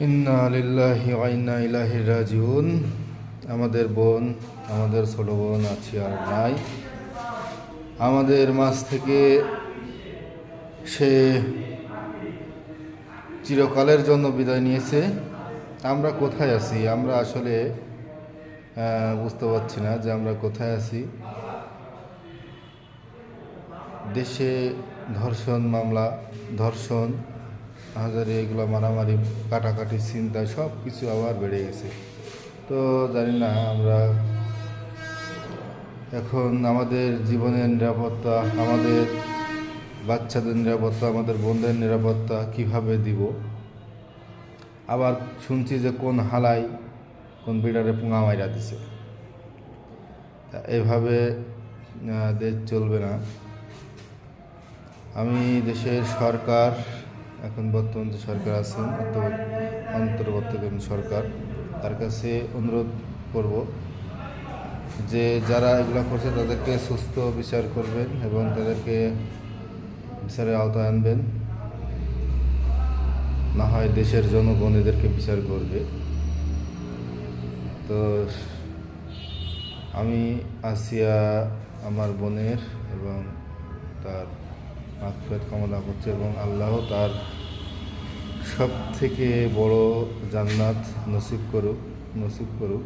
ইন্না লিল্লাহি ওয়া ইন্না ইলাইহি রাজিউন। আমাদের বোন, আমাদের ছোট বোন আছে আর নাই। আমাদের মাছ থেকে সে চিরকালের জন্য বিদায় নিয়েছে। আমরা কোথায় আছি? আমরা আসলে বুঝতে পারছি না যে আমরা কোথায় আছি। দেশে ধর্ষণ মামলা, ধর্ষণ হাজারে এগুলো মারামারি, কাটাকাটি, চিন্তা, সব কিছু আবার বেড়ে গেছে। তো জানি না, আমরা এখন আমাদের জীবনের নিরাপত্তা, আমাদের বাচ্চাদের নিরাপত্তা, আমাদের বোনদের নিরাপত্তা কীভাবে দিব? আবার শুনছি যে কোন হালাই, কোন বিডারে পুঙা মাইরা দিছে। এভাবে দেশ চলবে না। আমি দেশের সরকার এখন বর্তমান যে সরকার আছেন অন্তর্বর্তী- অন্তর্বর্তীকালীন সরকার, তার কাছে অনুরোধ করব যে যারা এগুলো করছে, তাদেরকে সুস্থ বিচার করবেন এবং তাদেরকে বিচারের আওতায় আনবেন। না হয় দেশের জনগণ এদেরকে বিচার করবে। তো আমি আসিয়া আমার বোনের এবং তার মাগফিরাত কামনা করছি এবং আল্লাহ তার সব থেকে বড় জান্নাত নসিব করুক নসিব করুক।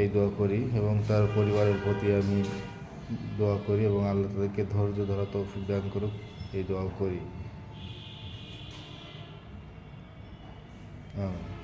এই দোয়া করি এবং তার পরিবারের প্রতি আমি দোয়া করি এবং আল্লাহ তাদেরকে ধৈর্য ধরা তৌফিক দান করুক। এই দোয়া করি। আমিন।